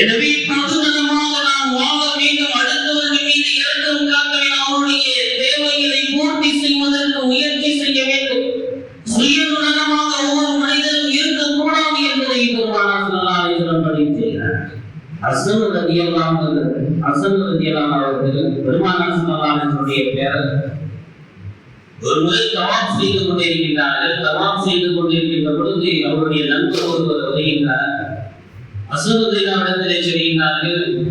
எனவே பொதுநலமாக நாம் வாழ வேண்டும். அடுத்தவர்கள் மீது இரக்கம் காக்கவே அவருடைய தேவைகளை பூர்த்தி செய்வதற்கு முயற்சி செய்ய வேண்டும். சுயநலமாக ஒவ்வொரு மனிதனும் இருக்கக்கூடாது என்பதை பெருமானார் ஸல்லல்லாஹு அலைஹி வஸல்லம் பதிவு செய்கிறார் அவர்கள் பெருமானார் பேரர் ஒரு தவாப் செய்து கொண்டிருக்கின்றார்கள். தவாப் செய்து கொண்டிருக்கின்ற பொழுது அவருடைய நண்பர் ஒருவர் வருகின்றார். அசோகத்திலே சொல்கின்றார்கள்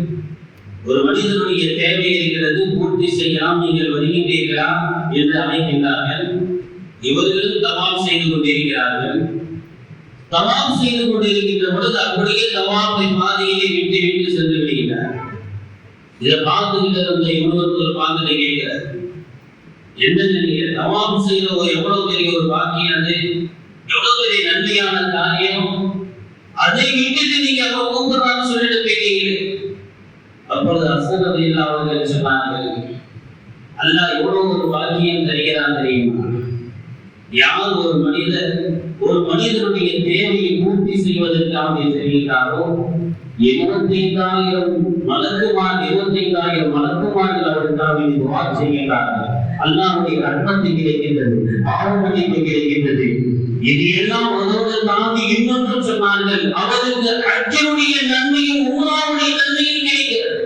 ஒரு மனிதனுடைய தேவை இருக்கிறது பூர்த்தி செய்யலாம் நீங்கள் வருகின்றீர்களா? என்று அழைக்கின்றார்கள். இவர்களும் தவாம் செய்து கொண்டிருக்கிறார்கள். தவாம் செய்து கொண்டிருக்கின்ற பொழுது அப்படியே தவாப்பை பாதையிலே விட்டு விட்டு சென்று விடுகிறார் இதை பார்த்துக்கிட்டு இருந்த ஒரு பார்த்துட்டு கேட்கிறார். என்ன நினைக்கிற தவாம் செய்த ஒரு எவ்வளவு பெரிய ஒரு வாக்கியம் அது? எவ்வளவு பெரிய நன்மையான காரியம்? அதை விட்டுட்டு நீங்க அவ கூப்பிடுறான்னு சொல்லிட்டு போயிட்டீங்களே அப்பொழுது அசரது அவர்கள் சொன்னார்கள் அல்லாஹ் எவ்வளவு ஒரு பாக்கியம் தருகிறான் தெரியுமா? யார் ஒரு மனிதர் ஒரு மனிதனுடைய தேவையை பூர்த்தி செய்வதற்காக செய்கிறாரோ இருபத்தைந்தாயிரம் மலக்குமார் இருபத்தைந்தாயிரம் மலக்குமார்கள் அவருக்காக துவா செய்கின்றார்கள். அல்லாவுடைய ரத்னத்தை கிடைக்கின்றது பாவமன்னிப்பு கிடைக்கின்றது. இது எல்லாம் அதோடு தாண்டி இன்னொன்றும் சொன்னார்கள். அவருக்கு அச்சனுடைய நன்மையும் உமராவுடைய நன்மையும் கிடைக்கிறது.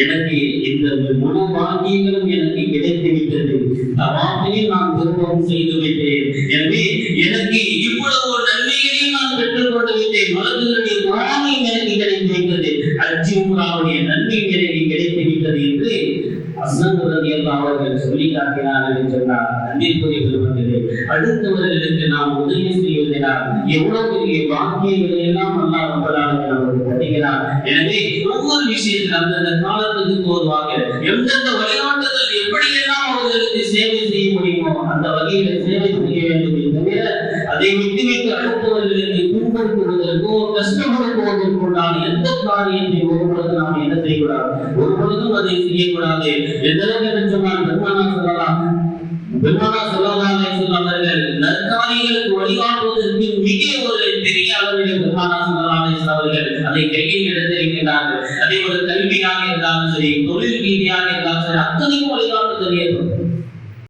எனக்கு இந்த முழு பாக்கியங்களும் எனக்கு கிடைத்து விட்டது தவாஃபையும் நான் திருமணம் செய்து விட்டேன். எனவே எனக்கு இவ்வளவு நன்மைகளையும் நான் பெற்றுக் கொண்டு விட்டேன். மலர்களுடைய குரானையும் எனக்கு கிடைத்து விட்டது அஜி உமராவுடைய நன்மையும் எனக்கு கிடைத்து விட்டது என்று அசன் அவர்கள் சொல்லி காட்டினார்கள் சொன்னார். அன்பிற்குரிய பெருமக்களே அடுத்தவர்களுக்கு நாம் உதவி செய்வதனால் எவ்வளவு பெரிய வாக்கியங்களை எல்லாம் அல்லாஹ் ரப்பலான நமக்கு தருகிறார். எனவே ஒவ்வொரு விஷயத்தில் அந்தந்த காலத்துக்கு தோதுவாக எந்தெந்த வழிகாட்டுதல் எப்படியெல்லாம் அவர்களுக்கு சேவை செய்ய முடியுமோ அந்த வகையில சேவை செய்ய வேண்டும் தவிர அதை விட்டுவிட்டு அடுத்தவர்களுக்கு துன்புறுத்துவதற்கோ கஷ்டப்படுத்துவதற்கோ உண்டான எந்த காரியத்தை ஒருபொழுது நாம் என்ன செய்யக்கூடாது? ஒருபொழுதும் அதை செய்யக்கூடாது. எதற்கு என்று சொன்னால் பெருமானா சொல்லலாம் பெருமானா சொல்லலாம் அவர்கள் நற்காரியங்களுக்கு வழிகாட்டுவதற்கு மிக ஒரு பெரிய அளவில் பெருமானா சொல்லலாம் அவர்கள் அதை கையில் எடுத்திருக்கிறார்கள் அதே ஒரு கல்வியாக இருந்தாலும் சரி தொழில் ரீதியாக இருந்தாலும் சரி அத்தனைக்கும் வழிகாட்டுதல் ஏற்படும்.